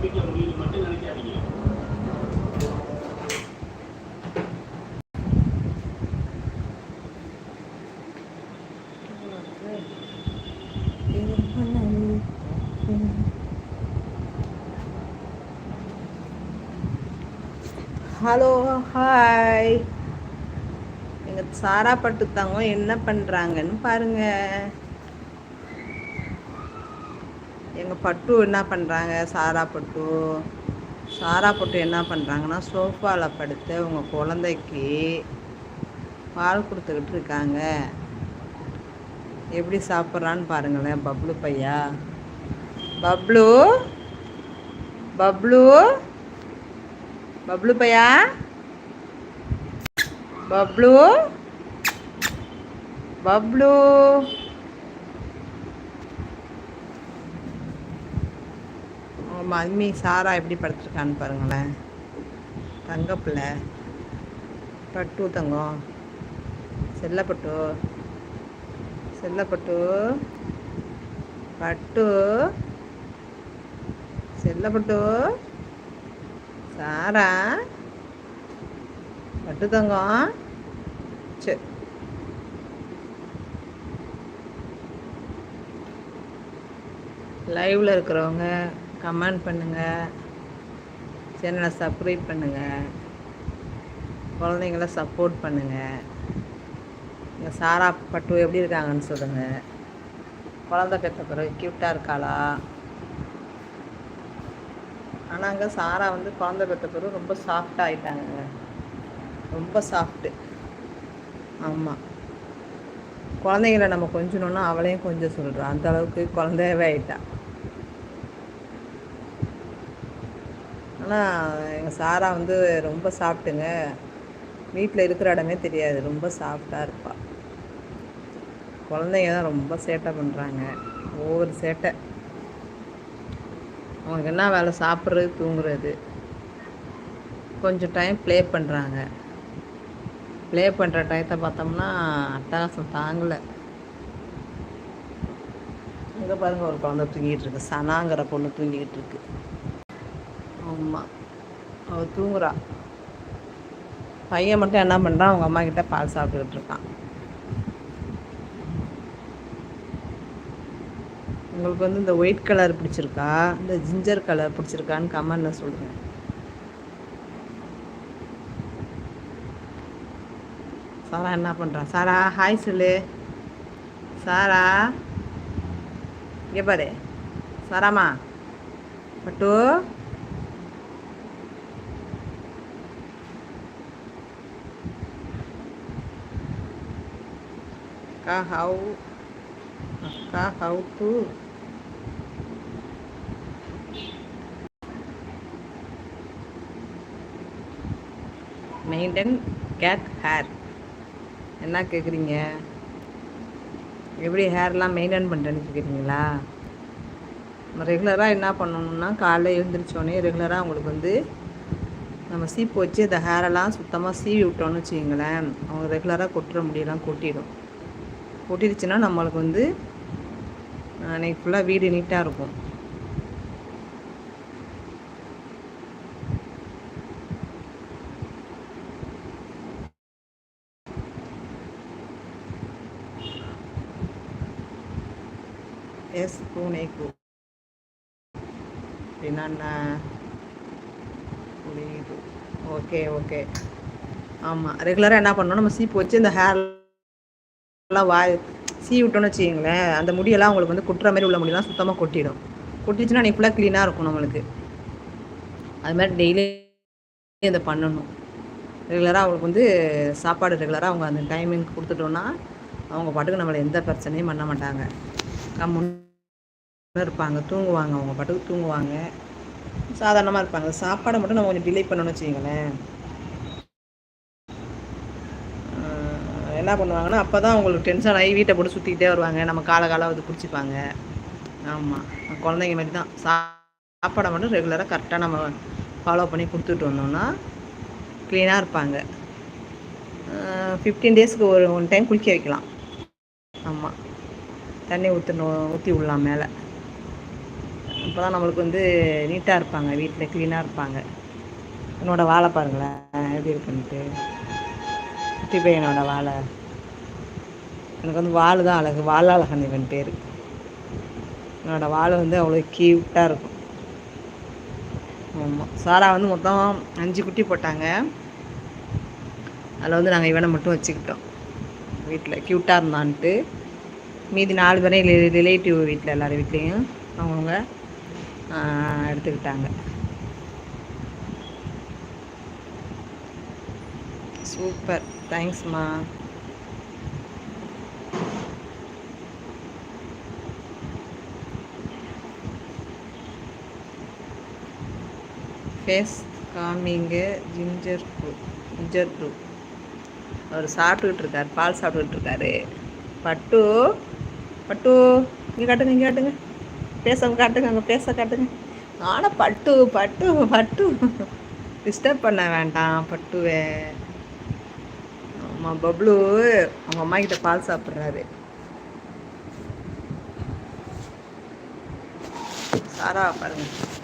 தப்பிக்க முடியும்னு மட்டும் நினைக்காதீங்க. ஹலோ ஹாய் எங்கள் சாரா பட்டு தங்கம் என்ன பண்ணுறாங்கன்னு பாருங்கள் எங்கள் பட்டு என்ன பண்ணுறாங்க சாரா பட்டு. சாரா பட்டு என்ன பண்ணுறாங்கன்னா சோஃபாவில் படுத்து அவங்க குழந்தைக்கு பால் கொடுத்துக்கிட்டு இருக்காங்க. எப்படி சாப்பிட்றான்னு பாருங்களேன் பப்ளு பையா. பப்ளு? பப்ளு? பப்ளு பையா? பப்ளு? பப்ளு? மம்மி சாரா எப்படி படுத்துருக்கான்னு பாருங்களேன். தங்கப்பில். பட்டு தங்கம். செல்லப்பட்டு. செல்லப்பட்டு. பட்டு. செல்லப்பட்டு. சாரா. பட்டு தங்கம். சரி லைவில் இருக்கிறவங்க. கமெண்ட் பண்ணுங்கள் சேனலை சப்ஸ்கிரைப் பண்ணுங்கள் குழந்தைங்கள சப்போர்ட் பண்ணுங்கள் எங்கள் சாரா பட்டு எப்படி இருக்காங்கன்னு சொல்லுங்கள் குழந்த பெற்ற பிறகு க்யூட்டாக இருக்காளா? ஆனால் அங்கே சாரா வந்து குழந்த பெற்ற பிறகு ரொம்ப சாஃப்டாக ஆகிட்டாங்க ரொம்ப சாஃப்ட்டு ஆமாம் குழந்தைங்கள நம்ம கொஞ்சணுன்னா அவளையும் கொஞ்சம் சொல்கிறான் அந்த அளவுக்கு குழந்தையவே ஆகிட்டான் ஆனால் எங்கள் சாரா வந்து ரொம்ப சாப்பிட்டுங்க. வீட்டில் இருக்கிற இடமே தெரியாது. ரொம்ப சாஃப்டாக இருப்பாள் குழந்தைங்க தான் ரொம்ப சேட்டை பண்ணுறாங்க ஒவ்வொரு சேட்டை. அவங்களுக்கு என்ன வேலை? சாப்பிட்றது தூங்குறது. கொஞ்சம் டைம் ப்ளே பண்ணுறாங்க ப்ளே பண்ணுற டயத்தை பார்த்தோம்னா அட்டகாசம் தாங்கலை. இங்கே பாருங்கள் ஒரு குழந்தை தூங்கிட்டு இருக்கு. சனாங்கிற பொண்ணு தூங்கிக்கிட்டு இருக்கு. ஆமாம் அவள் தூங்குறா. பையன் மட்டும் என்ன பண்ணுறான் அவங்க அம்மா கிட்ட பால் சாப்பிட்டுக்கிட்டு இருக்கான். உங்களுக்கு வந்து இந்த ஒயிட் கலர் பிடிச்சிருக்கா? இந்த ஜிஞ்சர் கலர் பிடிச்சிருக்கான்னு கமெண்டில் சொல்லுங்கள் சாரா என்ன பண்ணுறா சாரா ஹாய் சொல்லு. சாரா. இங்கே பாரு. சாராமா பட்டு. அக்கா ஹவு அக்கா how to maintain cat hair என்ன கேட்குறீங்க எப்படி ஹேர்லாம் மெயின்டைன் பண்ணுறேன்னு கேட்குறீங்களா நம்ம ரெகுலராக என்ன பண்ணணும்னா காலைல எழுந்திரிச்சோடனே ரெகுலராக அவங்களுக்கு வந்து நம்ம சீப்பு வச்சு இந்த ஹேரெல்லாம் சுத்தமாக சீவி விட்டோம்னு வச்சுக்கிங்களேன். அவங்க ரெகுலராக கொட்டுற முடியெல்லாம் கொட்டிடும். கொட்டிடுச்சுன்னா நம்மளுக்கு வந்து அன்னைக்கு ஃபுல்லாக வீடு நீட்டாக இருக்கும். எஸ் பூனைக்கு அப்படின்னா புரியுது ஓகே ஓகே ஆமாம் ரெகுலராக என்ன பண்ணணும்? நம்ம சீப்பு வச்சு இந்த ஹேர் நல்லா வாய் சீ விட்டோன்னு வச்சுக்கிங்களேன் அந்த முடியெல்லாம் உங்களுக்கு வந்து கொட்டுற மாதிரி உள்ள முடியெல்லாம் சுத்தமாக கொட்டிடும். கொட்டிச்சுன்னா நீ ஃபுல்லாக க்ளீனாக இருக்கும் நம்மளுக்கு. அது மாதிரி டெய்லி அதை பண்ணணும். ரெகுலராக அவங்களுக்கு வந்து சாப்பாடு ரெகுலராக அவங்க அந்த டைமிங் கொடுத்துட்டோன்னா அவங்க பாட்டுக்கு நம்மளை எந்த பிரச்சனையும் பண்ண மாட்டாங்க. கம்முன்னு இருப்பாங்க தூங்குவாங்க அவங்க பாட்டுக்கு தூங்குவாங்க. சாதாரணமாக இருப்பாங்க. சாப்பாடை மட்டும் நம்ம கொஞ்சம் டிலே பண்ணணும்னு வச்சுக்கோங்களேன். என்ன பண்ணுவாங்கன்னா அப்போ தான் அவங்களுக்கு டென்ஷன் ஆகி வீட்டை போட்டு சுற்றிக்கிட்டே வருவாங்க. நம்ம கால காலம் வந்து பிடிச்சிப்பாங்க ஆமாம் குழந்தைங்க மாதிரி தான். சாப்பாடை மட்டும் ரெகுலராக கரெக்டாக நம்ம ஃபாலோ பண்ணி கொடுத்துட்டு வந்தோம்னா க்ளீனாக இருப்பாங்க. ஃபிஃப்டீன் டேஸ்க்கு ஒரு ஒன் டைம் குளிக்க வைக்கலாம். ஆமாம் தண்ணி ஊற்றணும் ஊற்றி விடலாம் மேலே. அப்போ தான் நம்மளுக்கு வந்து நீட்டாக இருப்பாங்க. வீட்டில் க்ளீனாக இருப்பாங்க. என்னோடய வாழை பாருங்களேன். எப்படி இருக்குன்ட்டு. குட்டி பையனோட வாழை. எனக்கு வந்து வாள் தான் அழகு வாழழகன் இவன் பேர். என்னோடய வாள் வந்து அவ்வளோ க்யூட்டாக இருக்கும். ஆமாம் சாரா வந்து மொத்தம் அஞ்சு குட்டி போட்டாங்க. அதில் வந்து நாங்கள் இவனை மட்டும் வச்சுக்கிட்டோம். வீட்டில் க்யூட்டாக இருந்தான்ட்டு. மீதி நாலு பேரையும் ரிலேட்டிவ் வீட்டில் எல்லோரும் வீட்லேயும் அவங்கவுங்க எடுத்துக்கிட்டாங்க. சூப்பர். தேங்க்ஸ்மா ஃபேஸ் காமிங்க ஜிஞ்சர் ப்ரூ ஜிஞ்சர் ப்ரூ அவர் சாப்பிட்டுக்கிட்டு இருக்கார் பால் சாப்பிட்டுக்கிட்டு இருக்காரு. பட்டு பட்டு இங்கே காட்டுங்க இங்கே காட்டுங்க. பேச காட்டுங்க அங்கே பேச காட்டுங்க. ஆனால் பட்டு பட்டு பட்டு. டிஸ்டர்ப் பண்ண வேண்டாம் பட்டுவே. ஆமாம் பப்ளு அவங்க அம்மா கிட்ட பால் சாப்பிட்றாரு. சாரா பாருங்கள்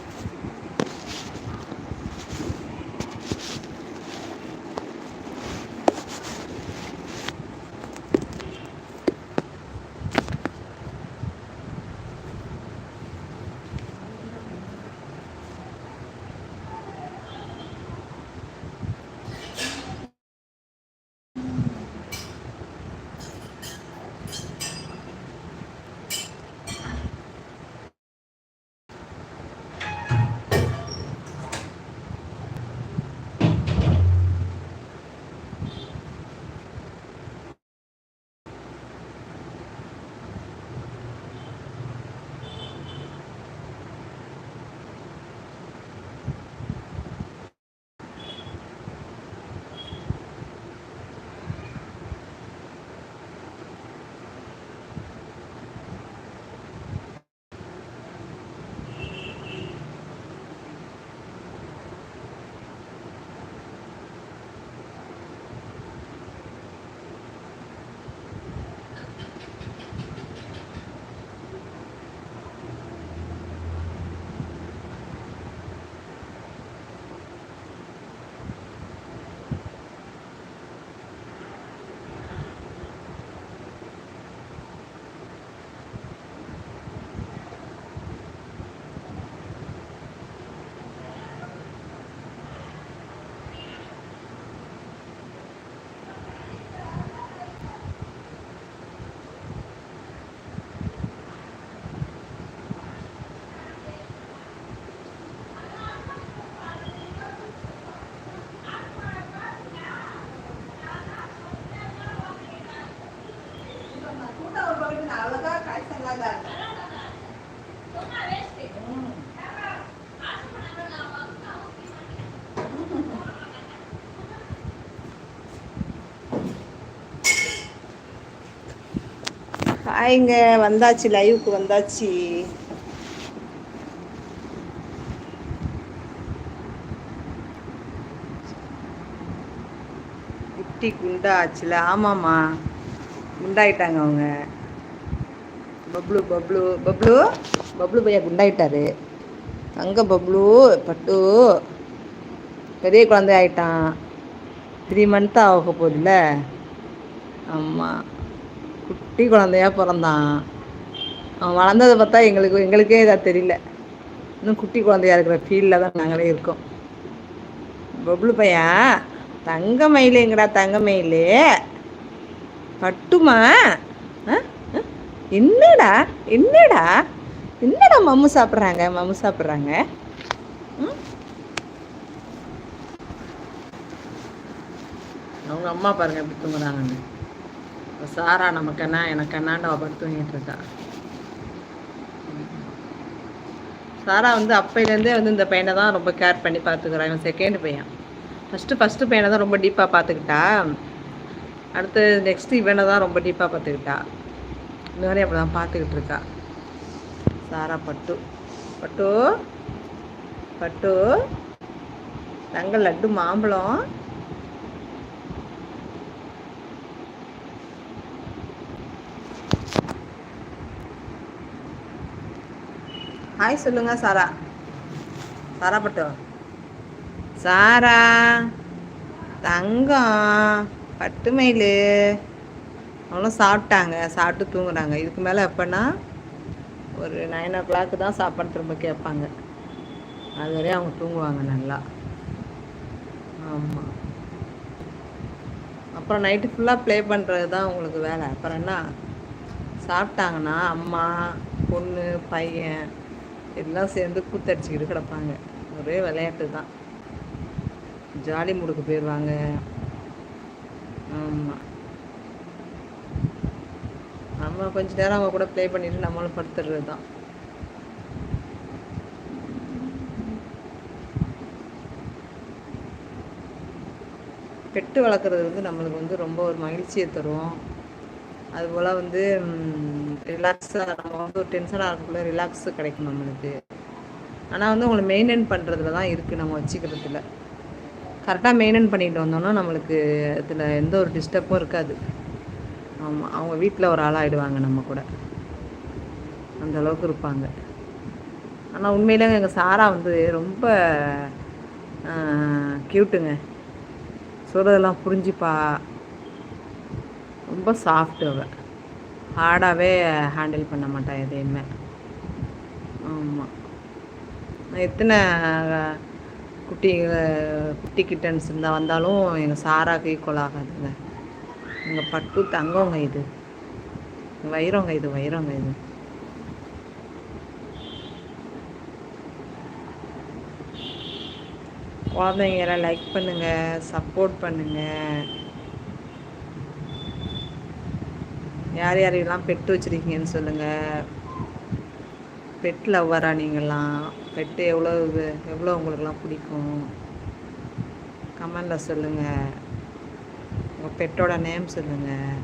இங்கே வந்தாச்சு லைவுக்கு வந்தாச்சு. குட்டி குண்டா ஆச்சுல. ஆமாம்மா. குண்டாயிட்டாங்க அவங்க. பப்ளு பப்ளு பப்ளு. பப்ளு பையா குண்டாயிட்டாரு. அங்கே பப்ளு பட்டு. பெரிய குழந்தை ஆயிட்டான். த்ரீ மந்த் ஆக போகுதுல்ல ஆமாம் குட்டி குழந்தையா பிறந்தான். அவன் வளர்ந்ததை பார்த்தா எங்களுக்கு எங்களுக்கே இதாக தெரியல. இன்னும் குட்டி குழந்தையா இருக்கிற ஃபீல்டில் தான் நாங்களே இருக்கோம். பபுளு பையன் தங்க மயிலேங்கடா தங்க மயிலே பட்டுமா என்னடா என்னடா? என்னடா மம்மு சாப்பிட்றாங்க மம்மு சாப்பிட்றாங்க? அவங்க அம்மா பாருங்க எப்படி தூங்குறாங்கன்னு. சாரா நமக்கண்ணா எனக்கு என்னாண்டு அவள் படுத்து தூங்கிட்டு இருக்கா சாரா வந்து அப்பையிலேருந்தே வந்து இந்த பையனை தான் ரொம்ப கேர் பண்ணி பார்த்துக்கிறான். இவன் செகண்ட் பையன். ஃபஸ்ட்டு ஃபஸ்ட்டு பையனை தான் ரொம்ப டீப்பாக பார்த்துக்கிட்டா. அடுத்து நெக்ஸ்ட்டு இவனை தான் ரொம்ப டீப்பாக பார்த்துக்கிட்டா. இந்த மாதிரி அப்படி தான் பார்த்துக்கிட்டு இருக்கா சாரா பட்டு. பட்டு. பட்டு. தங்க லட்டு மாம்பழம். ஹாய் சொல்லுங்க சாரா. சாரா பட்டு. சாரா தங்கம் பட்டுமயில் அவங்களும் சாப்பிட்டாங்க. சாப்பிட்டு தூங்குறாங்க. இதுக்கு மேலே எப்போன்னா ஒரு நைன் ஓ கிளாக்கு தான் சாப்பாடு திரும்ப கேட்பாங்க. அது வரையும் அவங்க தூங்குவாங்க நல்லா. ஆமாம் அப்புறம் நைட்டு ஃபுல்லாக ப்ளே பண்ணுறது தான் உங்களுக்கு வேலை. அப்புறம் என்ன? சாப்பிட்டாங்கன்னா அம்மா பொண்ணு பையன் எல்லாம் சேர்ந்து கூத்தடிச்சிக்கிட்டு கிடப்பாங்க. ஒரே விளையாட்டு தான். ஜாலி முடுக்கு போயிடுவாங்க. ஆமாம் நம்ம கொஞ்ச நேரம் அவங்க கூட ப்ளே பண்ணிட்டு நம்மளும் படுத்துடுறது தான். பெட்டு வளர்க்குறது வந்து நம்மளுக்கு வந்து ரொம்ப ஒரு மகிழ்ச்சியை தரும். அதுபோல் வந்து ரிலாக்ஸாக நம்ம வந்து ஒரு டென்ஷனாக இருக்கக்குள்ள ரிலாக்ஸு கிடைக்கும் நம்மளுக்கு. ஆனால் வந்து உங்களை மெயின்டைன் பண்ணுறதுல தான் இருக்குது நம்ம வச்சுக்கிறதுல. கரெக்டாக மெயின்டைன் பண்ணிட்டு வந்தோம்னா நம்மளுக்கு இதில் எந்த ஒரு டிஸ்டர்பும் இருக்காது. ஆமாம் அவங்க வீட்டில் ஒரு ஆளாகிடுவாங்க நம்ம கூட. அந்த அளவுக்கு இருப்பாங்க. ஆனால் உண்மையிலே எங்கள் சாரா வந்து ரொம்ப க்யூட்டுங்க சொல்கிறதெல்லாம் புரிஞ்சுப்பா. ரொம்ப சாஃப்ட் அவள் ஹார்டாகவே ஹேண்டில் பண்ண மாட்டாள் எதையுமே. ஆமாம் எத்தனை குட்டி குட்டி கிட்டன்ஸ் இருந்தால் வந்தாலும் எங்கள் சாராக்கு ஈக்குவல் ஆகாதுங்க. எங்கள் பட்டு தங்கங்க இது. வைரங்க இது வைரங்க இது. குழந்தைங்க லைக் பண்ணுங்கள் சப்போர்ட் பண்ணுங்கள் யார் யாரெல்லாம் பெட்டு வச்சுருக்கீங்கன்னு சொல்லுங்கள் பெட் லவ்வரா நீங்களாம் பெட்டு எவ்வளோ எவ்வளோ உங்களுக்கெல்லாம் பிடிக்கும்? கமெண்டில் சொல்லுங்கள் உங்கள் பெட்டோட நேம் சொல்லுங்கள்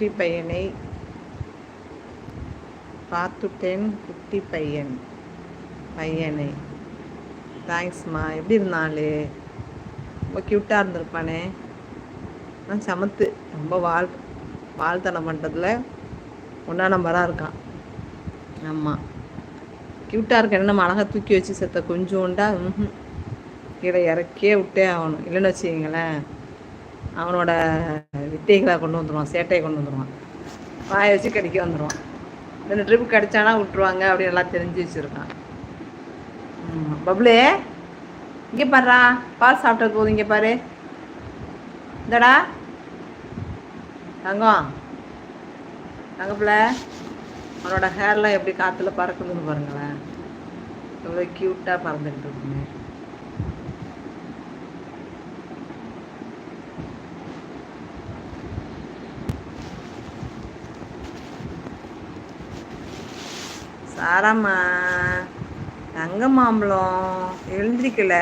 குட்டி பையனை பார்த்துட்டேன் குட்டி பையன் பையனை. தேங்க்ஸ்மா எப்படி இருந்தாலே? ரொம்ப க்யூட்டாக இருந்திருப்பானே. நான் சமத்து. ரொம்ப வாழ் வாழ்த்தனம் பண்ணுறதுல ஒன்றா நம்பராக இருக்கான். ஆமாம் க்யூட்டாக இருக்க நம்ம அழகாக தூக்கி வச்சு செத்த கொஞ்சோண்டா கீழே இறக்கியே விட்டே ஆகணும். இல்லைன்னு வச்சுக்கிங்களேன். அவனோட வித்தைகளை கொண்டு வந்துடுவான் சேட்டையை கொண்டு வந்துடுவான் வாயை வச்சு கடிக்க வந்துடுவான் ரெண்டு ட்ரிப் கடிச்சானா விட்டுருவாங்க அப்படின்னு எல்லாம் தெரிஞ்சு வச்சுருக்கான். பப்ளே இங்கே பாடுறா பால் சாப்பிட்டது போதும் இங்கே பாரு. இந்தடா. தங்கம். தங்கப்பிள்ள அவனோட ஹேர்லாம் எப்படி காற்றுல பறக்குதுன்னு பாருங்களேன். எவ்வளோ க்யூட்டாக பறந்துக்கிட்டு இருக்குங்க சாராம்மா தங்க மாம்பழம் எழுந்திரிக்கல.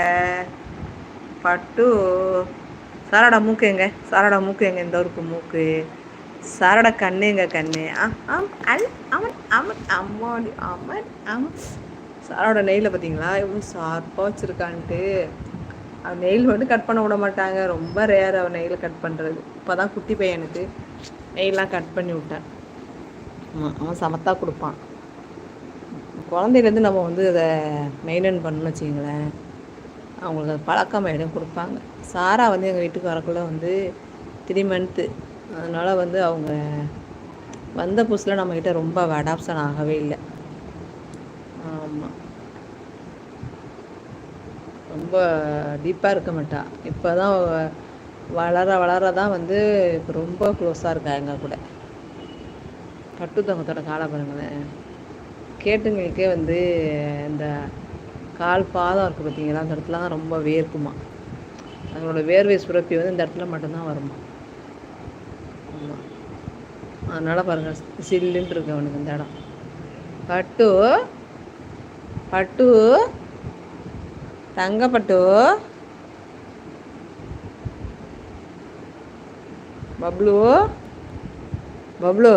பட்டு. சாரடா மூக்கு எங்க? சாரடா மூக்கு எங்க? இந்த ஊருக்கு மூக்கு. சாரடா கண்ணு எங்க கண்ணு? ஆம் அவன் அவன் அம்மாடி அவன் அவன் சாரோட நெயில பார்த்தீங்களா எவ்வளோ ஷார்ப்பாக வச்சுருக்கான்ட்டு. அவன் நெயில் வந்து கட் பண்ண விட மாட்டாங்க. ரொம்ப ரேர் அவன் நெயில் கட் பண்ணுறது இப்போ தான் குட்டி பையனுக்கு நெயிலாம் கட் பண்ணி விட்டேன். அவன் சமத்தா கொடுப்பான். குழந்தையிலேருந்து நம்ம வந்து அதை மெயின்டைன் பண்ணணும்னு வச்சிங்களேன் அவங்களுக்கு அது பழக்கம் கொடுப்பாங்க. சாரா வந்து எங்கள் வீட்டுக்கு வரக்குள்ளே வந்து த்ரீ மந்த்து அதனால் வந்து அவங்க வந்த புதுசில் நம்மக்கிட்ட ரொம்ப அடாப்ஷன் ஆகவே இல்லை. ஆமாம் ரொம்ப டீப்பாக இருக்க மாட்டா. இப்போ தான் வளர வளர தான் வந்து இப்போ ரொம்ப க்ளோஸாக இருக்கா எங்கள் கூட. பட்டு தங்கத்தோட காலை பாருங்களேன் கேட்டுங்களுக்கே வந்து இந்த கால் பாதம் இருக்குது பார்த்தீங்களா? அந்த இடத்துல தான் ரொம்ப வேர்க்குமா? அதனோட வேர்வை சுரப்பி வந்து இந்த இடத்துல மட்டும்தான் வருமா? ஆமாம் அதனால் பாருங்கள் சில்லுன்ட்டு இருக்கு அவனுக்கு இந்த இடம். பட்டு பட்டு தங்கப்பட்டு பப்ளு பப்ளு.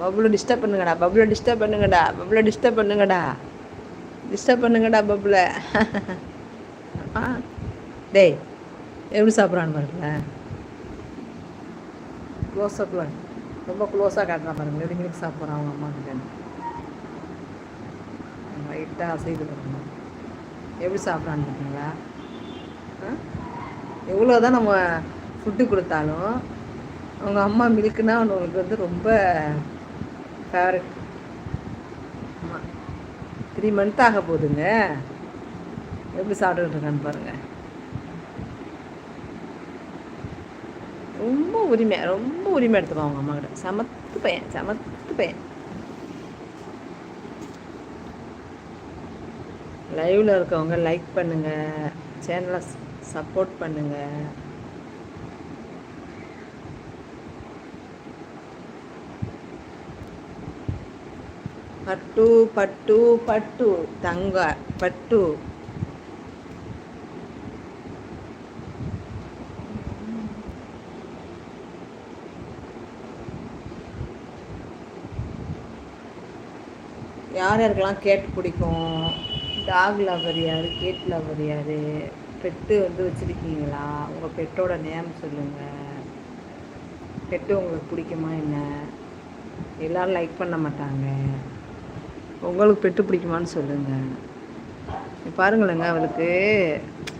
பப்ளு டிஸ்டர்ப் பண்ணுங்கடா. பப்ளு டிஸ்டர்ப் பண்ணுங்கடா. பப்ளு டிஸ்டர்ப் பண்ணுங்கடா. டிஸ்டர்ப் பண்ணுங்கடா பப்ள டேய் எப்படி சாப்பிட்றான்னு பாருங்கள. க்ளோஸ்அப்பில் ரொம்ப க்ளோஸாக காட்டுறான் பாருங்க எப்படி சாப்பிட்றான் அவங்க அம்மா கிட்ட. லைட்டாக அசைது பாருங்க. எப்படி சாப்பிட்றான்னு பார்த்தீங்களா எவ்வளோ தான் நம்ம ஃபுட்டு கொடுத்தாலும் அவங்க அம்மா மில்க்குன்னா அவங்களுக்கு வந்து ரொம்ப ஃபேவரட் ஆமாம் த்ரீ மந்த் ஆக போகுதுங்க எப்படி சாப்பிட்டுக்கிட்டு இருக்கான்னு பாருங்கள் ரொம்ப உரிமை ரொம்ப உரிமை எடுத்துப்போம் அவங்க அம்மா கிட்ட சமத்து பையன் சமத்து பையன். லைவில் இருக்கவங்க லைக் பண்ணுங்கள் சேனலை சப்போர்ட் பண்ணுங்கள் பட்டு பட்டு பட்டு தங்க பட்டு. யார் யாருக்கெல்லாம் கேட் பிடிக்கும்? டாக் லவர் யார்? கேட் லவர் யார்? பெட்டு வந்து வச்சுருக்கீங்களா? உங்கள் பெட்டோட நேம் சொல்லுங்கள் பெட்டு உங்களுக்கு பிடிக்குமா என்ன? எல்லோரும் லைக் பண்ண மாட்டாங்க. உங்களுக்கு பெட்டு பிடிக்குமான்னு சொல்லுங்கள் பாருங்களேங்க அவளுக்கு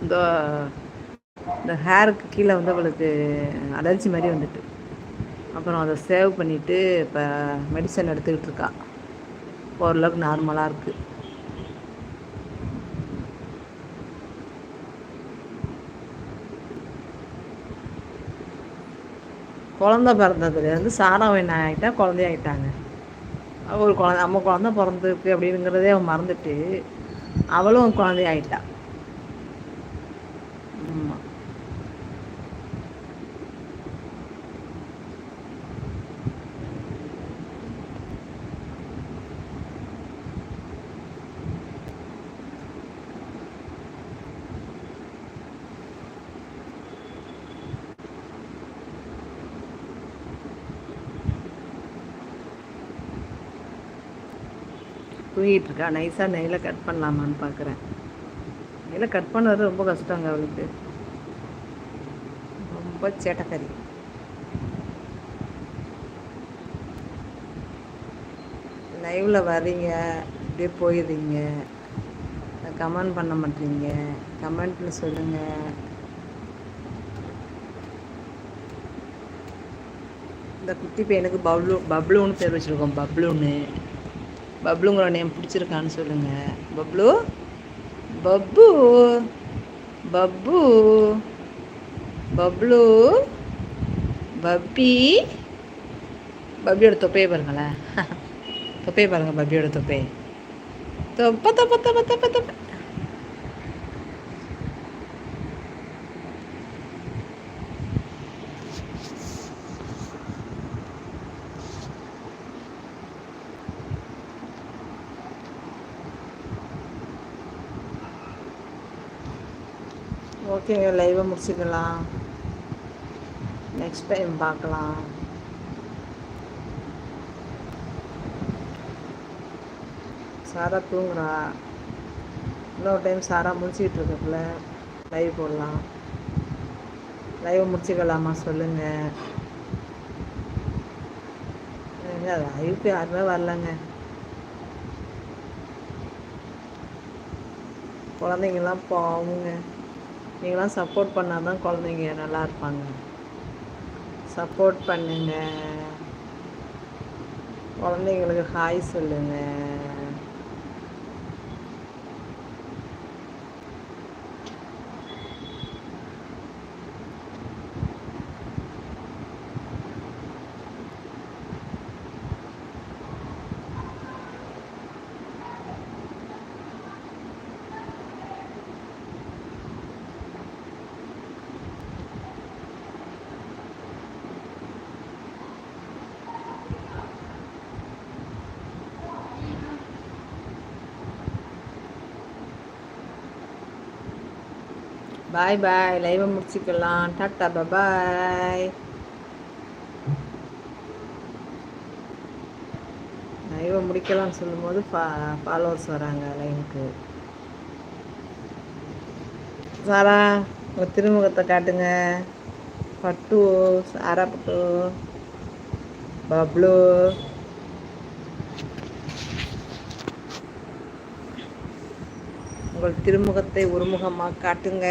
இந்த இந்த ஹேருக்கு கீழே வந்து அவளுக்கு அலர்ஜி மாதிரி வந்துட்டு. அப்புறம் அதை சேவ் பண்ணிவிட்டு இப்போ மெடிசன் எடுத்துக்கிட்டு இருக்கா. ஓரளவுக்கு நார்மலாக இருக்குது குழந்த பிறந்ததுலேருந்து சாரம் என்ன ஆகிட்டா குழந்தையாகிட்டாங்க ஒரு குழந்த நம்ம குழந்த பிறந்திருக்கு அப்படிங்கிறதே அவன் மறந்துட்டு அவளும் குழந்தைய ஆயிட்டான் தூங்கிட்டுருக்கா. நைஸாக நெயில கட் பண்ணலாமான்னு பார்க்குறேன் நெய்யில் கட் பண்ணுறது ரொம்ப கஷ்டங்க அவளுக்கு. ரொம்ப சேட்டக்கறி லைவில் வரீங்க அப்படியே போயிடுறீங்க. கமெண்ட் பண்ண மாட்டீங்க. கமெண்ட்டில் சொல்லுங்கள் இந்த குட்டி பையனுக்கு பப்ளூ பப்ளூன்னு பேர் வச்சுருக்கோம். பப்ளூன்னு பப்ளுங்கிற நேம் பிடிச்சிருக்கான்னு சொல்லுங்கள் பப்ளு பப்பு. பப்பு. பப்ளு பப்பி. பப்பியோட தொப்பையை பாருங்களேன். தொப்பையை பாருங்கள் பப்பியோட தொப்பை. தொப்ப தொப்ப தொப்ப தொப்ப தொப்ப. ஓகேங்க லைவை முடிச்சுக்கலாம். நெக்ஸ்ட் டைம் பார்க்கலாம். சாரா தூங்குறா. இன்னொரு டைம் சாரா முடிச்சுக்கிட்டு இருக்கக்குள்ள லைவ் போடலாம். லைவை முடிச்சுக்கலாமா சொல்லுங்கள் லைவுக்கு யாருமே வரலங்க. குழந்தைங்களாம் பாவுங்க. நீங்களாம் சப்போர்ட் பண்ணால் தான் குழந்தைங்க நல்லா இருப்பாங்க. சப்போர்ட் பண்ணுங்கள் குழந்தைங்களுக்கு ஹாய் சொல்லுங்கள் பாய் பாய் லைவை முடிச்சுக்கலாம். டாட்டா பாய் லைவை முடிக்கலாம்னு சொல்லும்போது ஃபா ஃபாலோவர்ஸ் வராங்க லைனுக்கு சாரா உங்கள் திருமுகத்தை காட்டுங்க. பட்டு சாரா பட்டு. பப்ளு. உங்கள் திருமுகத்தை ஒருமுகமாக காட்டுங்க.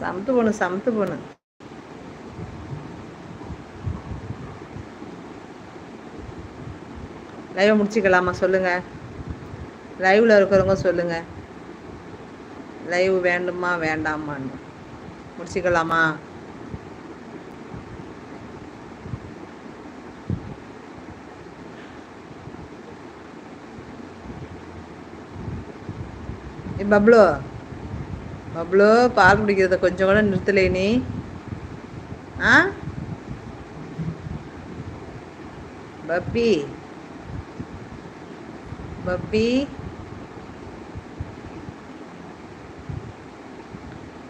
சமத்து போன சமத்து போன. லைவை முடிச்சுக்கலாமா? சொல்லுங்க. லைவ்ல இருக்கிறவங்க சொல்லுங்க. லைவ் வேண்டுமா வேண்டாமான்னு. முடிச்சுக்கலாமா? பப்ளோ. பப்ளோ பால் குடிக்கிறத கொஞ்சம் கூட நிறுத்தலை நீ. ஆ? பப்பி. பப்பி.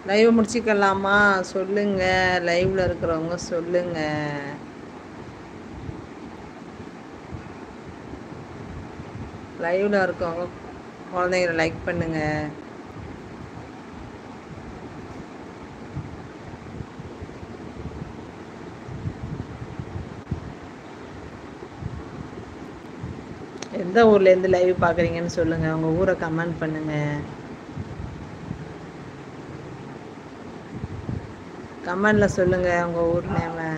லைவ் முடிச்சுக்கலாமா? சொல்லுங்க. லைவ்ல இருக்கிறவங்க சொல்லுங்க. லைவ்ல இருக்கவங்க குழந்தைங்கள லைக் பண்ணுங்க. எந்த ஊர்லேருந்து லைவ் பார்க்குறீங்கன்னு சொல்லுங்கள் உங்கள் ஊரை கமெண்ட் பண்ணுங்கள் கமெண்டில் சொல்லுங்கள் உங்கள் ஊர் நேமை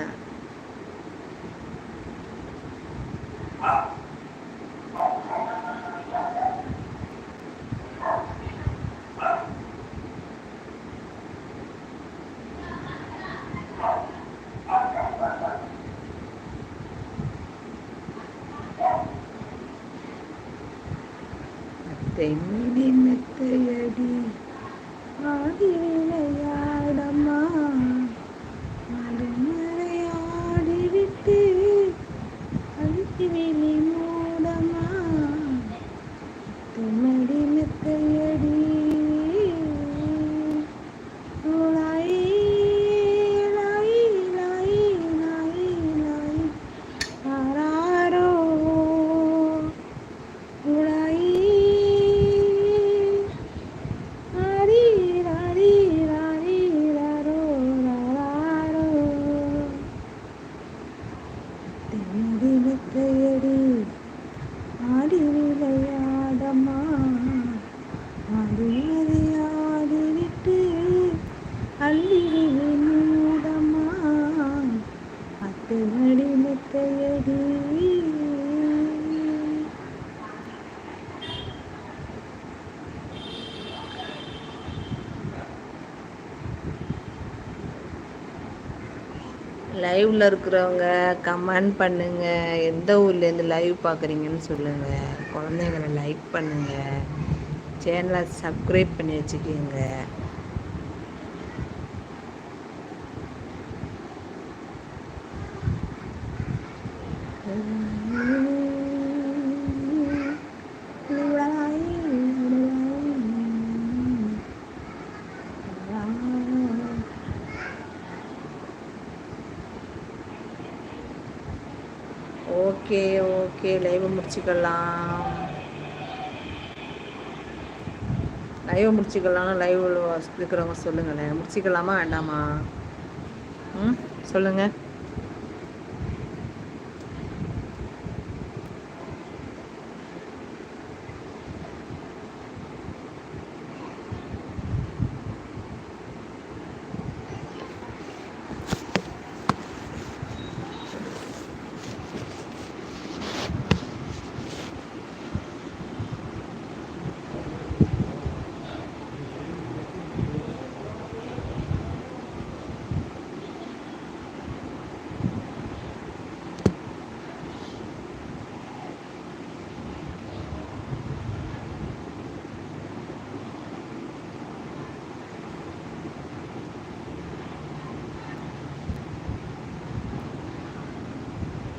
லைவில் இருக்கிறவங்க கமெண்ட் பண்ணுங்கள் எந்த ஊர்லேருந்து லைவ் பார்க்குறீங்கன்னு சொல்லுங்கள் குழந்தைங்களை லைக் பண்ணுங்கள் சேனலை சப்ஸ்கிரைப் பண்ணி வச்சுக்கோங்க ஓகே ஓகே லைவ் முடிச்சுக்கலாம் லைவ் முடிச்சுக்கலாம்னு லைவ் இருக்கிறவங்க சொல்லுங்களேன். முடிச்சுக்கலாமா வேண்டாமா? ம் சொல்லுங்கள்